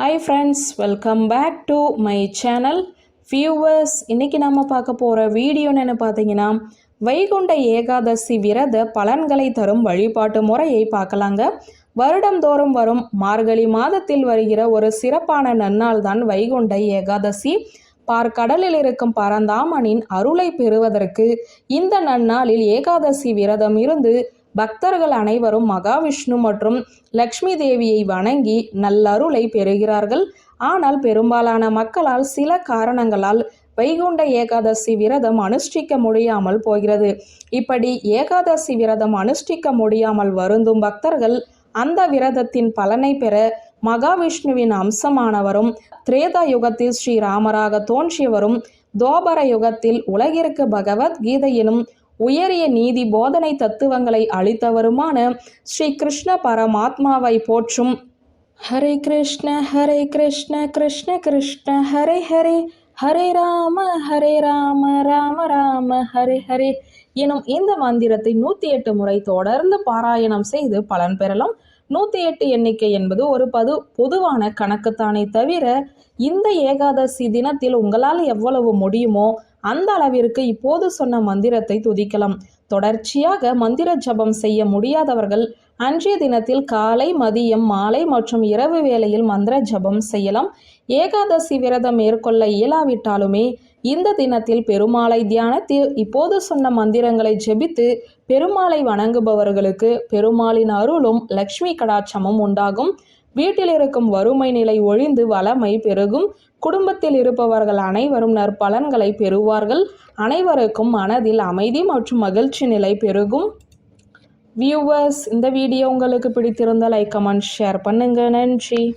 Hi friends welcome back to my channel viewers இன்றைக்கி நம்ம பார்க்க போகிற வீடியோன்னு பார்த்தீங்கன்னா வைகுண்ட ஏகாதசி விரத பலன்களை தரும் வழிபாட்டு முறையை பார்க்கலாங்க. வருடந்தோறும் வரும் மார்கழி மாதத்தில் வருகிற ஒரு சிறப்பான நன்னாள் தான் வைகுண்ட ஏகாதசி. பார்க்கடலில் இருக்கும் பரந்தாமனின் அருளை பெறுவதற்கு இந்த நன்னாளில் ஏகாதசி விரதம் இருந்து பக்தர்கள் அனைவரும் மகாவிஷ்ணு மற்றும் லக்ஷ்மி தேவியை வணங்கி நல்லருளை பெறுகிறார்கள். ஆனால் பெரும்பாலான மக்களால் சில காரணங்களால் வைகுண்ட ஏகாதசி விரதம் அனுஷ்டிக்க முடியாமல் போகிறது. இப்படி ஏகாதசி விரதம் அனுஷ்டிக்க முடியாமல் வருந்தும் பக்தர்கள் அந்த விரதத்தின் பலனை பெற மகாவிஷ்ணுவின் அம்சமானவரும் திரேதா யுகத்தில் ஸ்ரீராமராக தோன்றியவரும் தோபர யுகத்தில் உலகிற்கு பகவத் உயரிய நீதி போதனை தத்துவங்களை அளித்தவருமான ஸ்ரீ கிருஷ்ண பரமாத்மாவை போற்றும். ஹரே கிருஷ்ண ஹரே கிருஷ்ண கிருஷ்ண கிருஷ்ண ஹரே ஹரே. ஹரே ராம ஹரே ராம ராம ராம ஹரே ஹரே. எனும் இந்த மந்திரத்தை நூற்றி எட்டு முறை தொடர்ந்து பாராயணம் செய்து பலன் பெறலாம். நூற்றி எட்டு எண்ணிக்கை என்பது ஒரு பது பொதுவான கணக்குத்தானே தவிர இந்த ஏகாதசி தினத்தில் உங்களால் எவ்வளவு முடியுமோ அந்த அளவிற்கு இப்போது சொன்ன மந்திரத்தை துதிக்கலாம். தொடர்ச்சியாக மந்திர ஜபம் செய்ய முடியாதவர்கள் அன்றைய தினத்தில் காலை மதியம் மாலை மற்றும் இரவு வேளையில் மந்திர ஜபம் செய்யலாம். ஏகாதசி விரதம் மேற்கொள்ள இயலாவிட்டாலுமே இந்த தினத்தில் பெருமாளை தியானத்தில் இப்போது சொன்ன மந்திரங்களை ஜெபித்து பெருமாளை வணங்குபவர்களுக்கு பெருமாளின் அருளும் லக்ஷ்மி கடாட்சமும் உண்டாகும். வீட்டில் இருக்கும் வறுமை நிலை ஒழிந்து வளமை பெருகும். குடும்பத்தில் இருப்பவர்கள் அனைவரும் நற்பலன்களை பெறுவார்கள். அனைவருக்கும் மனதில் அமைதி மற்றும் மகிழ்ச்சி நிலை பெருகும். வியூவர்ஸ் இந்த வீடியோ உங்களுக்கு பிடித்திருந்தால் லைக் கமெண்ட் ஷேர் பண்ணுங்க. நன்றி.